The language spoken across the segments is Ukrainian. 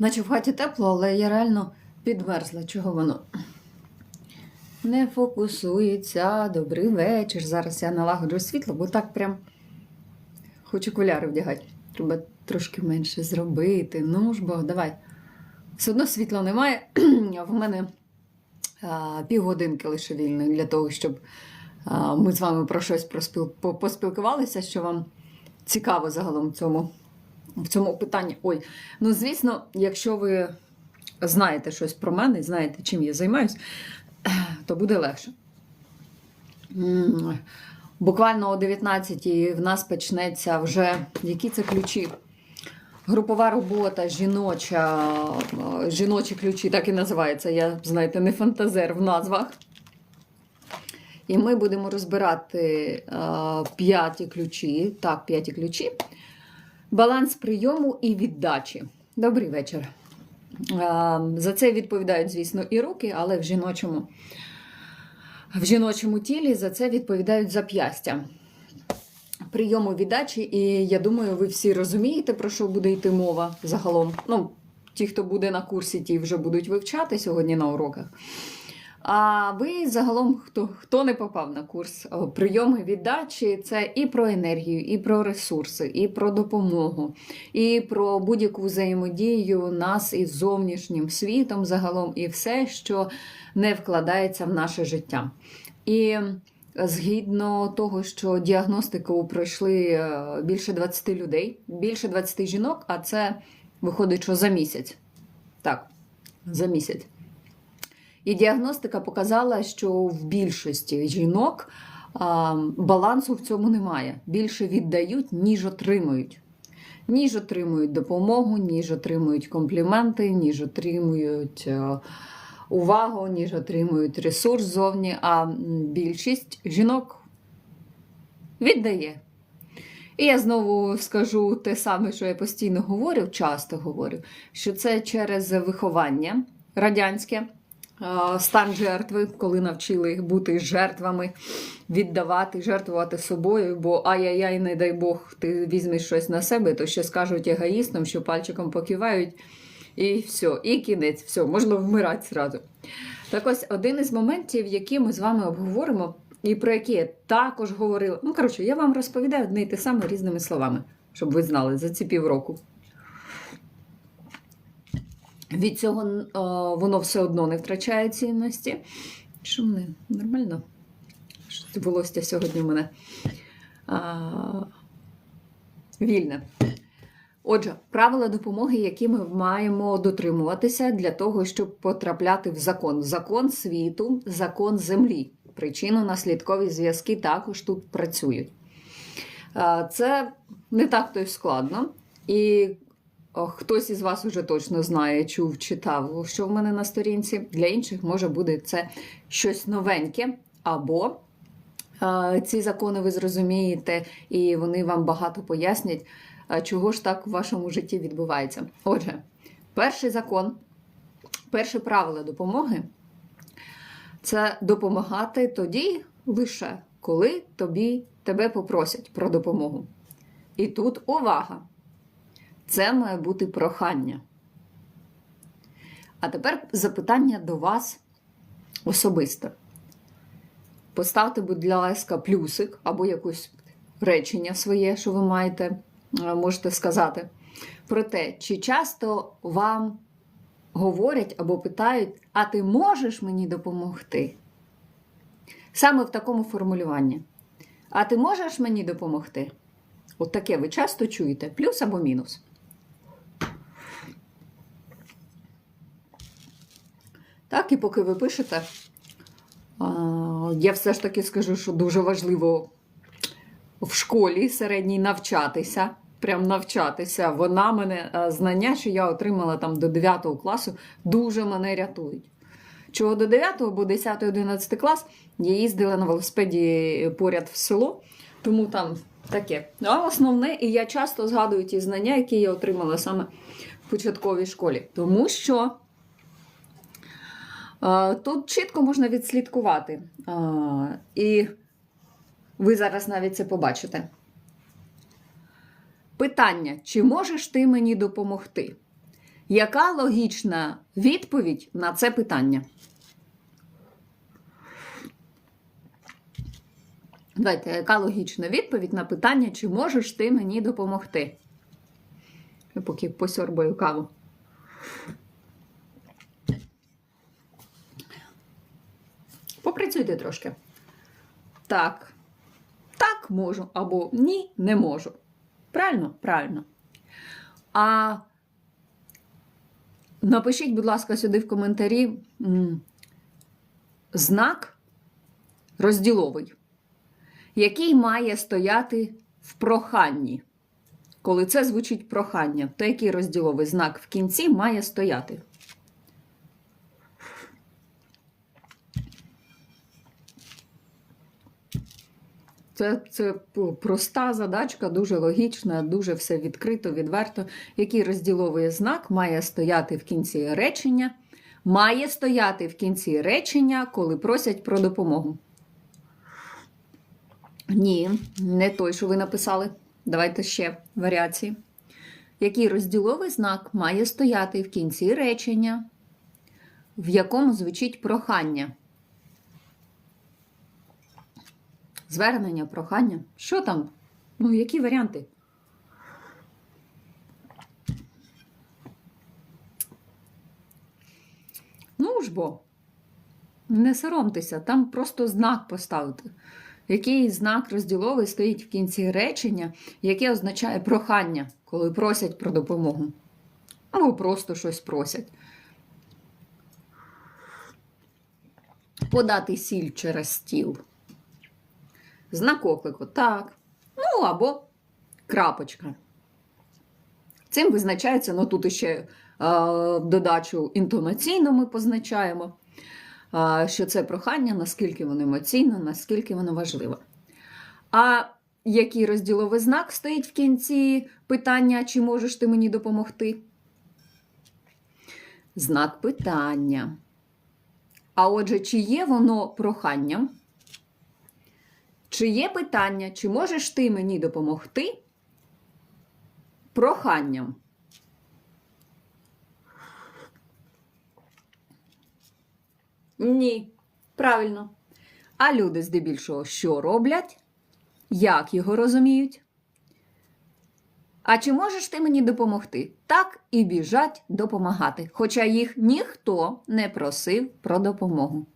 Наче в хаті тепло, але я реально підмерзла. Чого воно? Не фокусується. Добрий вечір. Зараз я налагоджу світло, бо так прям хочу окуляри вдягати. Треба трошки менше зробити. Ну ж бо, давай. Все одно світла немає. В мене а, півгодинки лише вільної для того, щоб а, ми з вами про щось поспілкувалися, що вам цікаво загалом цьому, в цьому питанні. Ой, ну звісно, якщо ви знаєте щось про мене, знаєте, чим я займаюсь, то буде легше. Буквально о 19-й в нас почнеться вже які це ключі. Групова робота, жіноча, жіночі ключі, так і називається. Я, знаєте, не фантазер в назвах. І ми будемо розбирати е, п'яті ключі. Так, п'яті ключі. Баланс прийому і віддачі. Добрий вечір. За це відповідають, звісно, і руки, але в жіночому, в жіночому тілі за це відповідають зап'ястя. Прийому віддачі, і я думаю, ви всі розумієте, про що буде йти мова загалом. Ну, ті, хто буде на курсі, ті вже будуть вивчати сьогодні на уроках. А ви загалом, хто, хто не попав на курс прийоми віддачі, це і про енергію, і про ресурси, і про допомогу, і про будь-яку взаємодію нас із зовнішнім світом загалом, і все, що не вкладається в наше життя. І згідно того, що діагностику пройшли е, більше 20 людей, більше 20 жінок, а це виходить, що за місяць. Так, за місяць. І діагностика показала, що в більшості жінок балансу в цьому немає. Більше віддають, ніж отримують. Ніж отримують допомогу, ніж отримують компліменти, ніж отримують е, увагу, ніж отримують ресурс зовні. А більшість жінок віддає. І я знову скажу те саме, що я постійно говорю, часто говорю, що це через виховання радянське, стан жертви, коли навчили їх бути жертвами, віддавати, жертвувати собою, бо ай-яй-яй, не дай Бог, ти візьмеш щось на себе, то ще скажуть егоїстам, що пальчиком покивають, і все, і кінець, все, можна вмирати зразу. Так ось один із моментів, які ми з вами обговоримо, і про які я також говорила. Ну, коротше, я вам розповідаю одне і те саме різними словами, щоб ви знали за ці півроку. Від цього е, воно все одно не втрачає цінності. Що мене нормально? Волосся сьогодні в мене а, вільне. Отже, правила допомоги, які ми маємо дотримуватися для того, щоб потрапляти в закон. Закон світу, закон землі. Причинно-наслідкові зв'язки також тут працюють. Це не так то й складно. І хтось із вас уже точно знає, чув, читав, що в мене на сторінці. Для інших може буде це щось новеньке, або е, ці закони ви зрозумієте, і вони вам багато пояснять, е, чого ж так в вашому житті відбувається. Отже, перший закон, перше правило допомоги це допомагати тоді лише, коли тобі тебе попросять про допомогу. І тут увага! Це має бути прохання. А тепер запитання до вас особисто. Поставте, будь ласка, плюсик або якесь речення своє, що ви маєте, е, можете сказати, про те, чи часто вам говорять або питають, а ти можеш мені допомогти? Саме в такому формулюванні. А ти можеш мені допомогти? От таке ви часто чуєте, плюс або мінус. Так, і поки ви пишете, я все ж таки скажу, що дуже важливо в школі середній навчатися. Прям навчатися. Вона мене знання, що я отримала там до 9 класу, дуже мене рятують. Чого до 9, бо 10-11 клас я їздила на велосипеді поряд в село, тому там таке. А основне, і я часто згадую ті знання, які я отримала саме в початковій школі. Тому що тут чітко можна відслідкувати. І ви зараз навіть це побачите. Питання: чи можеш ти мені допомогти? Яка логічна відповідь на це питання? Давайте, яка логічна відповідь на питання, чи можеш ти мені допомогти? Я поки посьорбаю каву. Попрацюйте трошки. Так. Так, можу. Або ні, не можу. Правильно? Правильно. А напишіть, будь ласка, сюди в коментарі знак розділовий, який має стояти в проханні. Коли це звучить прохання, то який розділовий знак в кінці має стояти? Це, це проста задачка, дуже логічна, дуже все відкрито, відверто. Який розділовий знак має стояти в кінці речення? Має стояти в кінці речення, коли просять про допомогу. Ні, не той, що ви написали. Давайте ще варіації. Який розділовий знак має стояти в кінці речення, в якому звучить прохання? Звернення, прохання. Що там? Ну, які варіанти? Ну ж бо, не соромтеся, там просто знак поставити. Який знак розділовий стоїть в кінці речення, яке означає прохання, коли просять про допомогу. Або просто щось просять. Подати сіль через стіл. Знак оклику, так. Ну або крапочка. Цим визначається, ну тут ще е, додачу інтонаційно ми позначаємо, е, що це прохання, наскільки воно емоційне, наскільки воно важливе. А який розділовий знак стоїть в кінці питання, чи можеш ти мені допомогти? Знак питання. А отже, чи є воно проханням? Чи є питання, чи можеш ти мені допомогти? Проханням. Ні. Правильно. А люди здебільшого що роблять? Як його розуміють? А чи можеш ти мені допомогти? Так і біжать допомагати, хоча їх ніхто не просив про допомогу.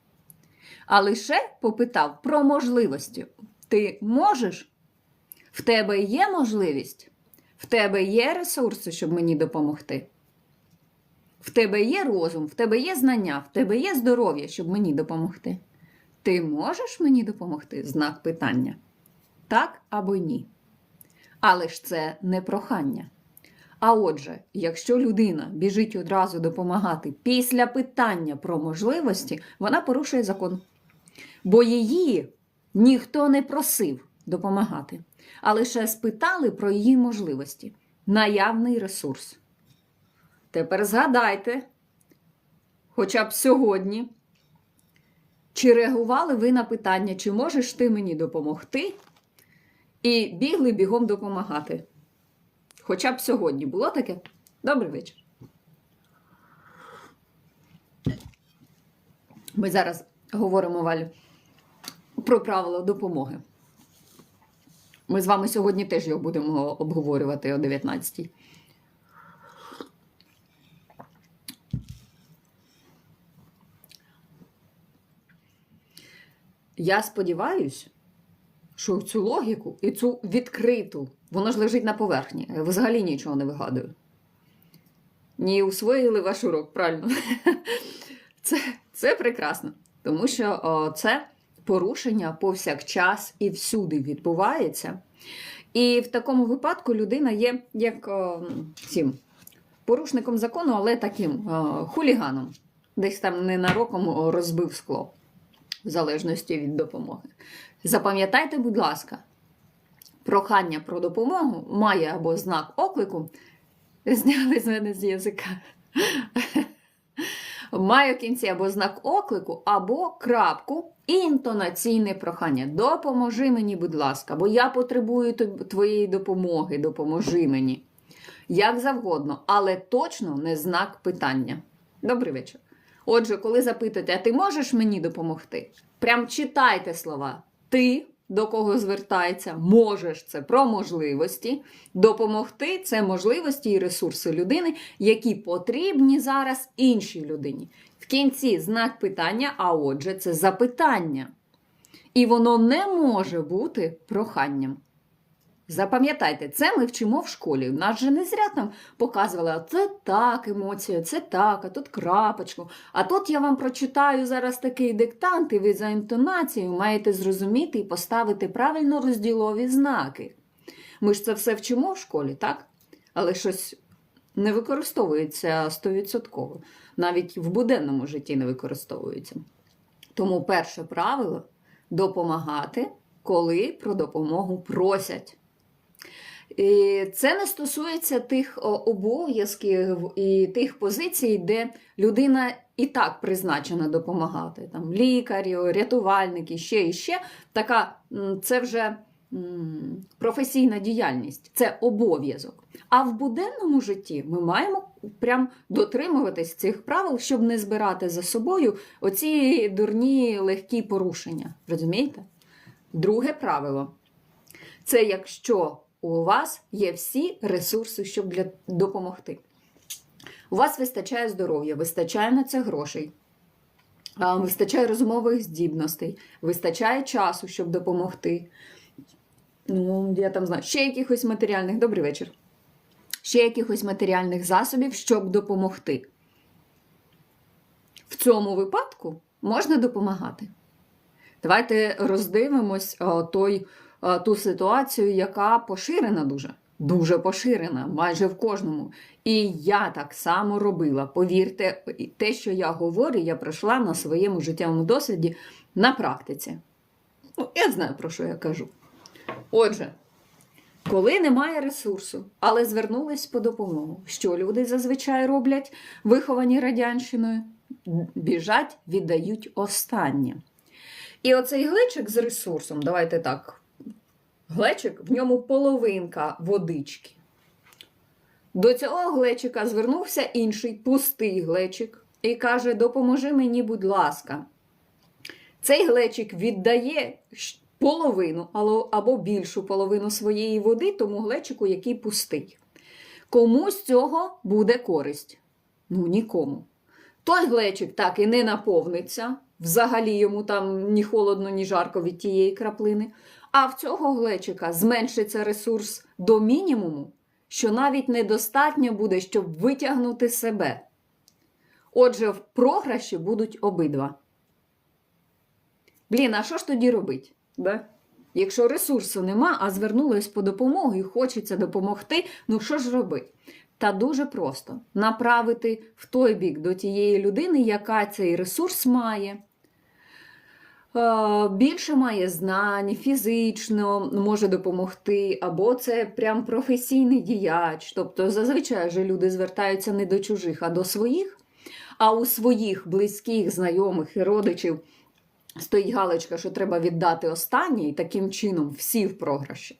А лише попитав про можливості. Ти можеш? В тебе є можливість? В тебе є ресурси, щоб мені допомогти? В тебе є розум, в тебе є знання, в тебе є здоров'я, щоб мені допомогти. Ти можеш мені допомогти? Знак питання. Так або ні. Але ж це не прохання. А отже, якщо людина біжить одразу допомагати після питання про можливості, вона порушує закон. Бо її ніхто не просив допомагати, а лише спитали про її можливості, наявний ресурс. Тепер згадайте, хоча б сьогодні, чи реагували ви на питання, чи можеш ти мені допомогти? І бігли бігом допомагати. Хоча б сьогодні було таке? Добрий вечір. Ми зараз говоримо, Валю, про правила допомоги. Ми з вами сьогодні теж його будемо обговорювати о 19-й. Я сподіваюся, що цю логіку і цю відкриту, вона ж лежить на поверхні. Взагалі нічого не вигадую. Ні, усвоїли ваш урок, правильно. Це, це прекрасно, тому що о, це порушення повсякчас і всюди відбувається. І в такому випадку людина є як о, цим порушником закону, але таким о, хуліганом. Десь там ненароком розбив скло, в залежності від допомоги. Запам'ятайте, будь ласка, прохання про допомогу має або знак оклику. Зняли з мене з язика. Має в кінці або знак оклику, або крапку інтонаційне прохання. Допоможи мені, будь ласка, бо я потребую твоєї допомоги, допоможи мені. як завгодно, але точно не знак питання. Добрий вечір. Отже, коли запитуєте, а ти можеш мені допомогти? Прям читайте слова. Ти до кого звертається, можеш це про можливості. Допомогти це можливості і ресурси людини, які потрібні зараз іншій людині. В кінці знак питання, а отже, це запитання. І воно не може бути проханням. Запам'ятайте, це ми вчимо в школі. Нас же не зря там показували, а це так емоція, це так, а тут крапочку. А тут я вам прочитаю зараз такий диктант, і ви за інтонацією маєте зрозуміти і поставити правильно розділові знаки. Ми ж це все вчимо в школі, так? Але щось не використовується стовідсотково. Навіть в буденному житті не використовується. Тому перше правило допомагати, коли про допомогу просять. І це не стосується тих обов'язків і тих позицій, де людина і так призначена допомагати. Там лікарі, рятувальники, ще і ще. Така це вже професійна діяльність, це обов'язок. А в буденному житті ми маємо прям дотримуватись цих правил, щоб не збирати за собою оці дурні легкі порушення. Розумієте? Друге правило це якщо у вас є всі ресурси, щоб для допомогти. У вас вистачає здоров'я, вистачає на це грошей, вистачає розумових здібностей, вистачає часу, щоб допомогти. Ну, я там знаю, ще якихось матеріальних, добрий вечір. Ще якихось матеріальних засобів, щоб допомогти. В цьому випадку можна допомагати. Давайте роздивимось той ту ситуацію, яка поширена дуже. Дуже поширена, майже в кожному. І я так само робила. Повірте, те, що я говорю, я пройшла на своєму життєвому досвіді на практиці. Ну, я знаю, про що я кажу. Отже, коли немає ресурсу, але звернулись по допомогу, що люди зазвичай роблять, виховані радянщиною, біжать, віддають останнє. І оцей глечик з ресурсом, давайте так, глечик, в ньому половинка водички. До цього глечика звернувся інший пустий глечик і каже: Допоможи мені, будь ласка. Цей глечик віддає половину або більшу половину своєї води тому глечику, який пустий. Кому з цього буде користь? Ну, нікому. Той глечик так і не наповниться, взагалі йому там ні холодно, ні жарко від тієї краплини. А в цього глечика зменшиться ресурс до мінімуму, що навіть недостатньо буде, щоб витягнути себе. Отже, в програші будуть обидва. Блін, а що ж тоді робить? Да? Якщо ресурсу нема, а звернулись по допомогу і хочеться допомогти, ну що ж робити? Та дуже просто направити в той бік до тієї людини, яка цей ресурс має. Більше має знань, фізично може допомогти, або це прям професійний діяч. Тобто, зазвичай же люди звертаються не до чужих, а до своїх. А у своїх близьких, знайомих і родичів стоїть галочка, що треба віддати останнє, і таким чином всі в програші.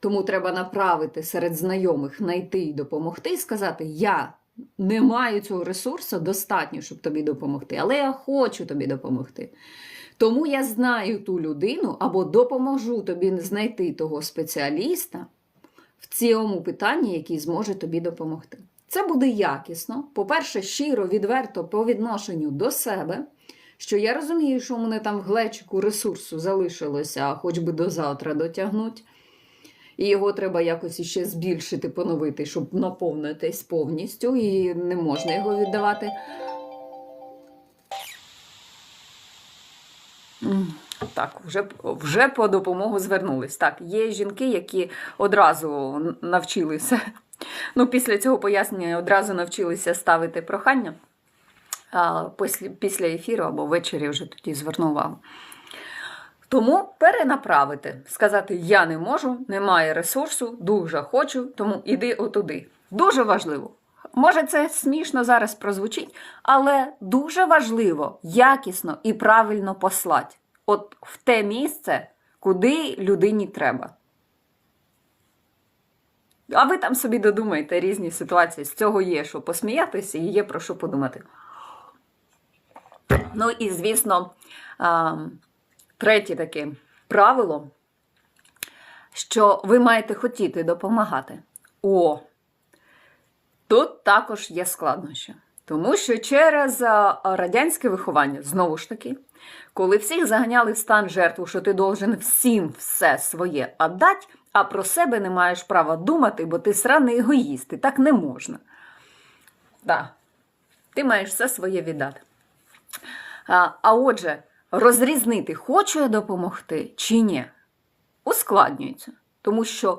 Тому треба направити серед знайомих, знайти і допомогти, і сказати: Я не маю цього ресурсу достатньо, щоб тобі допомогти, але я хочу тобі допомогти. Тому я знаю ту людину або допоможу тобі знайти того спеціаліста в цьому питанні, який зможе тобі допомогти. Це буде якісно. По-перше, щиро, відверто по відношенню до себе, що я розумію, що у мене там в глечику ресурсу залишилося, хоч би до завтра дотягнуть. І його треба якось іще збільшити, поновити, щоб наповнитись повністю, і не можна його віддавати. Так, вже вже по допомогу звернулись. Так, є жінки, які одразу навчилися. Ну, після цього пояснення одразу навчилися ставити прохання а, після, після ефіру або ввечері вже тоді зверну увагу. Тому перенаправити, сказати: Я не можу, немає ресурсу, дуже хочу, тому іди отуди. Дуже важливо. Може, це смішно зараз прозвучить, але дуже важливо якісно і правильно послати. От в те місце, куди людині треба. А ви там собі додумайте різні ситуації. З цього є що посміятися і є про що подумати. Ну і, звісно, третє таке правило, що ви маєте хотіти допомагати. О, тут також є складнощі. Тому що через радянське виховання, знову ж таки, коли всіх заганяли в стан жертву, що ти должен всім все своє віддати, а про себе не маєш права думати, бо ти сраний егоїст, і так не можна. Да. Ти маєш все своє віддати. А, а отже, розрізнити, хочу я допомогти чи ні, ускладнюється. Тому що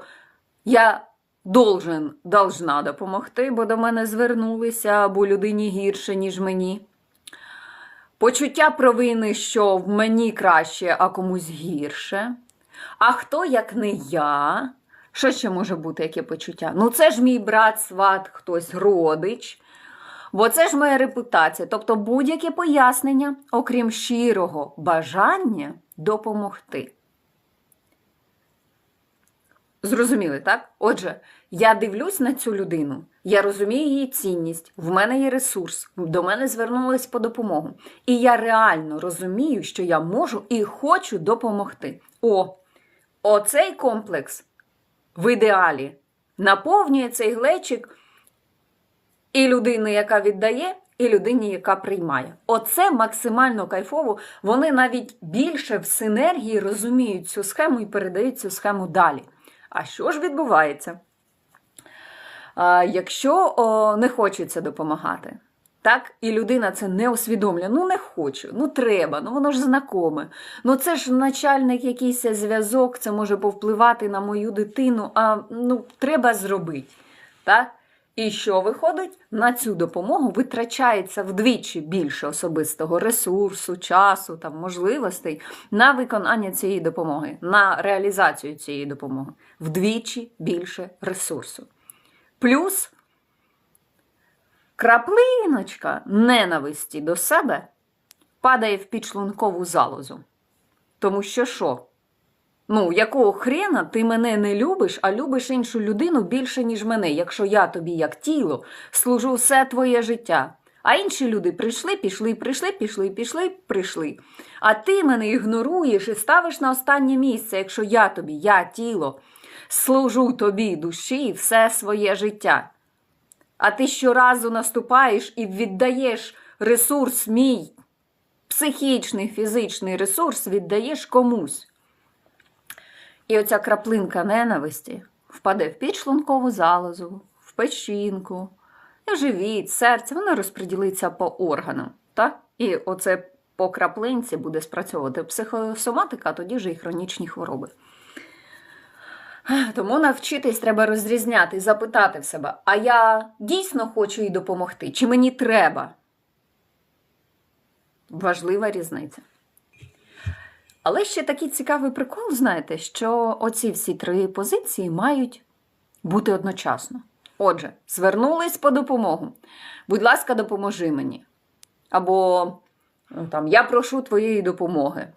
я должен, должна допомогти, бо до мене звернулися, або людині гірше, ніж мені. Почуття провини, що в мені краще, а комусь гірше. А хто, як не я? Що ще може бути, яке почуття? Ну, це ж мій брат, сват, хтось родич. Бо це ж моя репутація. Тобто будь-яке пояснення, окрім щирого бажання допомогти. Зрозуміли, так? Отже, я дивлюсь на цю людину, я розумію її цінність, в мене є ресурс, до мене звернулись по допомогу. І я реально розумію, що я можу і хочу допомогти. О, оцей комплекс в ідеалі наповнює цей глечик і людини, яка віддає, і людині, яка приймає. Оце максимально кайфово. Вони навіть більше в синергії розуміють цю схему і передають цю схему далі. А що ж відбувається? Якщо о, не хочеться допомагати, так, і людина це не усвідомлює, ну не хочу, ну треба, ну воно ж знакоме. Ну це ж начальник якийсь зв'язок, це може повпливати на мою дитину, а ну треба зробити. Так? І що виходить? На цю допомогу витрачається вдвічі більше особистого ресурсу, часу, там, можливостей на виконання цієї допомоги, на реалізацію цієї допомоги. Вдвічі більше ресурсу. Плюс краплиночка ненависті до себе падає в підшлункову залозу. Тому що що? Ну, якого хрена ти мене не любиш, а любиш іншу людину більше, ніж мене, якщо я тобі, як тіло, служу все твоє життя. А інші люди прийшли, пішли, прийшли, пішли, пішли, прийшли. А ти мене ігноруєш і ставиш на останнє місце, якщо я тобі, я тіло, служу тобі душі все своє життя. А ти щоразу наступаєш і віддаєш ресурс мій, психічний, фізичний ресурс, віддаєш комусь. І оця краплинка ненависті впаде в підшлункову залозу, в печінку, в живіт, серце, вона розподілиться по органам. Так? І оце по краплинці буде спрацьовувати психосоматика, а тоді вже і хронічні хвороби. Тому навчитись треба розрізняти, запитати в себе, а я дійсно хочу їй допомогти, чи мені треба? Важлива різниця. Але ще такий цікавий прикол, знаєте, що оці всі три позиції мають бути одночасно. Отже, звернулись по допомогу. Будь ласка, допоможи мені. Або ну, там, я прошу твоєї допомоги.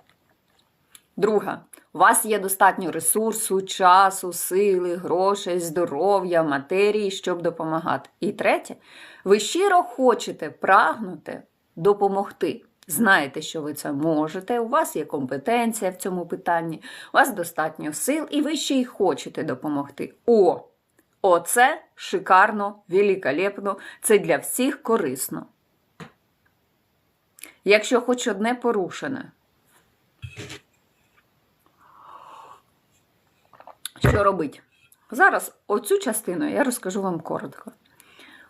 Друга, у вас є достатньо ресурсу, часу, сили, грошей, здоров'я, матерії, щоб допомагати. І третє, ви щиро хочете прагнути допомогти. Знаєте, що ви це можете, у вас є компетенція в цьому питанні, у вас достатньо сил, і ви ще й хочете допомогти. О! Оце шикарно, великолепно, це для всіх корисно. Якщо хоч одне порушене, що робить? Зараз оцю частину я розкажу вам коротко.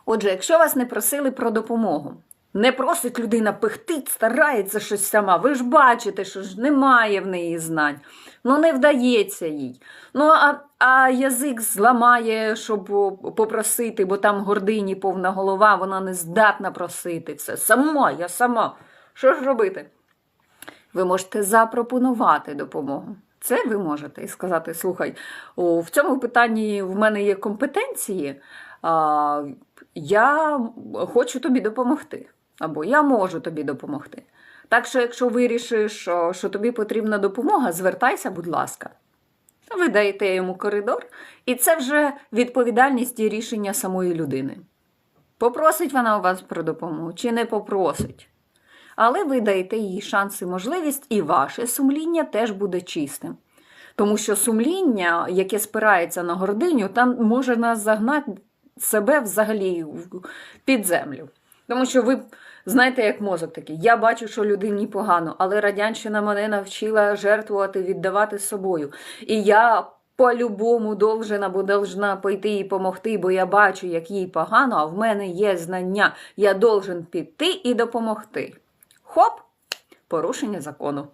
Отже, якщо вас не просили про допомогу, не просить людина пихтить, старається щось сама. Ви ж бачите, що ж немає в неї знань. Ну, не вдається їй. Ну, а, а язик зламає, щоб попросити, бо там гордині повна голова, вона не здатна просити все. Сама, я сама. Що ж робити? Ви можете запропонувати допомогу. Це ви можете і сказати: слухай, в цьому питанні в мене є компетенції, я хочу тобі допомогти. Або я можу тобі допомогти. Так що, якщо вирішиш, що тобі потрібна допомога, звертайся, будь ласка. ви даєте йому коридор, і це вже відповідальність і рішення самої людини. Попросить вона у вас про допомогу чи не попросить. Але ви даєте їй шанс і можливість, і ваше сумління теж буде чистим. Тому що сумління, яке спирається на гординю, там може нас загнати себе взагалі під землю. Тому що ви знаєте, як мозок такий. Я бачу, що людині погано, але радянщина мене навчила жертвувати, віддавати собою. І я по-любому должна або должна пойти і допомогти, бо я бачу, як їй погано, а в мене є знання. Я должен піти і допомогти. Хоп! Порушення закону.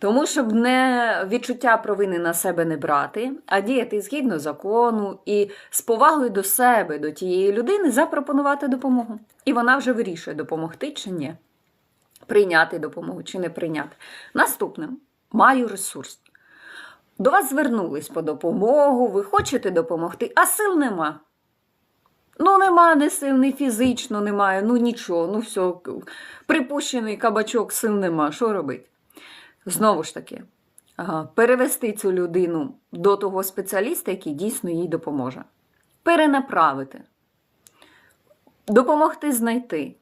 Тому, щоб не відчуття провини на себе не брати, а діяти згідно закону і з повагою до себе, до тієї людини, запропонувати допомогу. І вона вже вирішує, допомогти чи ні. Прийняти допомогу чи не прийняти. Наступним маю ресурс. До вас звернулись по допомогу, ви хочете допомогти, а сил нема. Ну, нема ні сил, ні фізично немає, ну нічого, ну все, припущений кабачок, сил нема. Що робити? Знову ж таки, перевести цю людину до того спеціаліста, який дійсно їй допоможе. Перенаправити, допомогти знайти,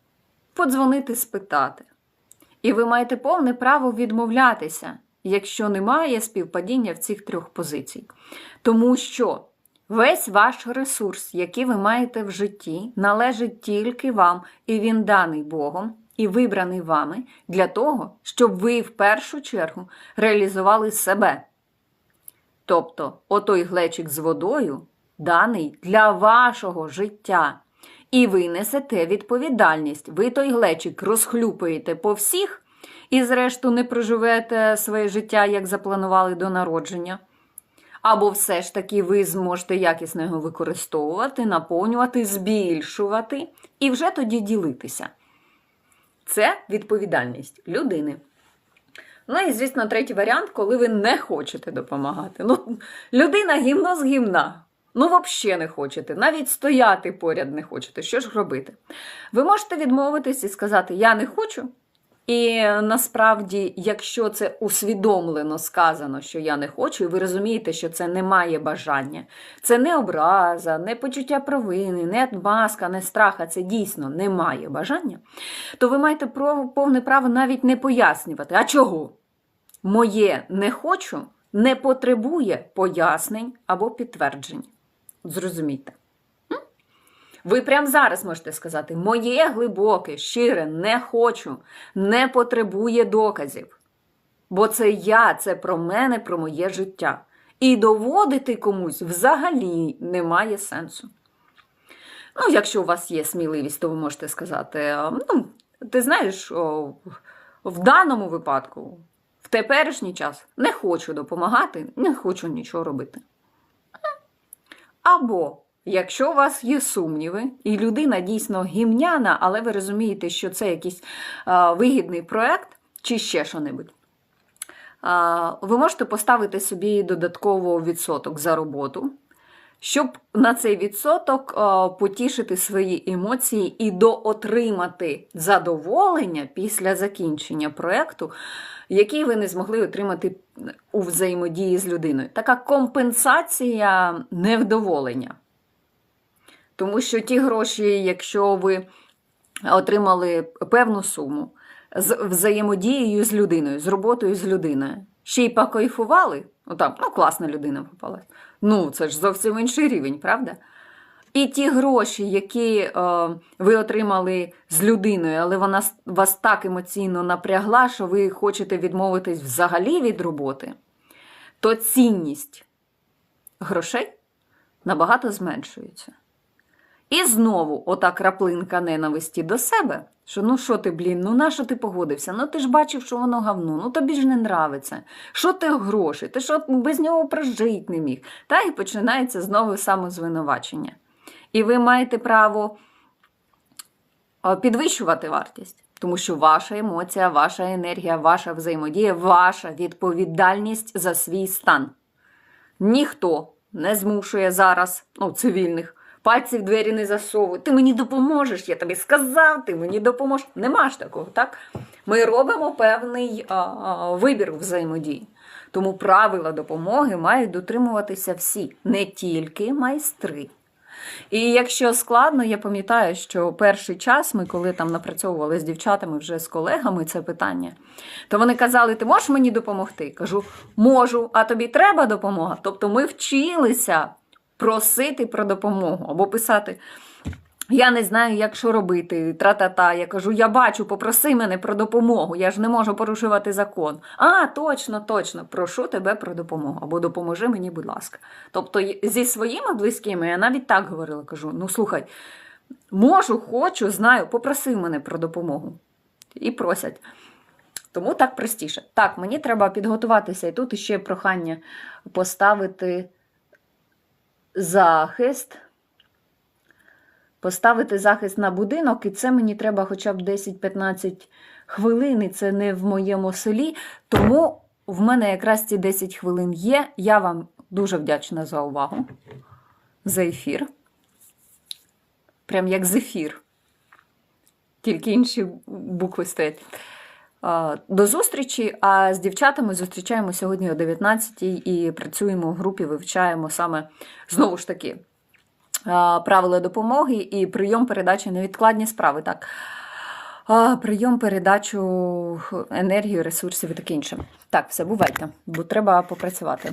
подзвонити, спитати. І ви маєте повне право відмовлятися, якщо немає співпадіння в цих трьох позицій. Тому що весь ваш ресурс, який ви маєте в житті, належить тільки вам, і він даний Богом, і вибраний вами для того, щоб ви в першу чергу реалізували себе. Тобто, отой глечик з водою даний для вашого життя. І ви несете відповідальність. Ви той глечик розхлюпаєте по всіх і, зрештою, не проживете своє життя, як запланували до народження. Або все ж таки ви зможете якісно його використовувати, наповнювати, збільшувати і вже тоді ділитися. Це відповідальність людини. Ну і, звісно, третій варіант, коли ви не хочете допомагати. Ну, людина гімно з гімна. Ну, взагалі не хочете, навіть стояти поряд не хочете. Що ж робити? Ви можете відмовитись і сказати, я не хочу. І насправді, якщо це усвідомлено сказано, що я не хочу, і ви розумієте, що це не має бажання, це не образа, не почуття провини, не маска, не страх, а це дійсно не має бажання, то ви маєте повне право навіть не пояснювати. А чого? Моє не хочу не потребує пояснень або підтверджень. Зрозумійте. Ви прямо зараз можете сказати: моє глибоке, щире, не хочу, не потребує доказів. Бо це я, це про мене, про моє життя. І доводити комусь взагалі немає сенсу. Ну, якщо у вас є сміливість, то ви можете сказати: ну, ти знаєш, о, в даному випадку, в теперішній час не хочу допомагати, не хочу нічого робити. Або якщо у вас є сумніви, і людина дійсно гімняна, але ви розумієте, що це якийсь а, вигідний проект чи ще що-небудь, ви можете поставити собі додатково відсоток за роботу, щоб на цей відсоток а, потішити свої емоції і доотримати задоволення після закінчення проекту, який ви не змогли отримати у взаємодії з людиною. Така компенсація невдоволення. Тому що ті гроші, якщо ви отримали певну суму з взаємодією з людиною, з роботою з людиною, ще й покайфували, ну там, ну класна людина попалась. Ну, це ж зовсім інший рівень, правда? І ті гроші, які е, ви отримали з людиною, але вона вас так емоційно напрягла, що ви хочете відмовитись взагалі від роботи, то цінність грошей набагато зменшується. І знову ота краплинка ненависті до себе, що ну що ти, блін, ну на що ти погодився? Ну ти ж бачив, що воно говно, ну тобі ж не нравиться. Що ти гроші? Ти що без нього прожити не міг? Та і починається знову самозвинувачення. І ви маєте право е, підвищувати вартість, тому що ваша емоція, ваша енергія, ваша взаємодія, ваша відповідальність за свій стан. Ніхто не змушує зараз, ну, цивільних, пальці двері не засовує. Ти мені допоможеш, я тобі сказав, ти мені допоможеш. Нема ж такого, так? Ми робимо певний а, а, вибір взаємодії. Тому правила допомоги мають дотримуватися всі, не тільки майстри. І якщо складно, я пам'ятаю, що перший час ми, коли там напрацьовували з дівчатами вже з колегами це питання, то вони казали: Ти можеш мені допомогти? Кажу, можу, а тобі треба допомога. Тобто ми вчилися просити про допомогу або писати. Я не знаю, як що робити. Тра-та-та. Я кажу, я бачу, попроси мене про допомогу. Я ж не можу порушувати закон. А, точно, точно, прошу тебе про допомогу. Або допоможи мені, будь ласка. Тобто, зі своїми близькими я навіть так говорила, кажу: ну слухай, можу, хочу, знаю, попроси мене про допомогу. І просять. Тому так простіше. Так, мені треба підготуватися. І тут ще прохання поставити захист поставити захист на будинок, і це мені треба хоча б 10-15 хвилин, і це не в моєму селі. Тому в мене якраз ці 10 хвилин є. Я вам дуже вдячна за увагу, за ефір. Прям як зефір. Тільки інші букви стоять. До зустрічі. А з дівчатами зустрічаємо сьогодні о 19 і працюємо в групі, вивчаємо саме знову ж таки правила допомоги і прийом передачі невідкладні справи. Так. Прийом передачу енергії, ресурсів і таке інше. Так, все, бувайте, бо треба попрацювати.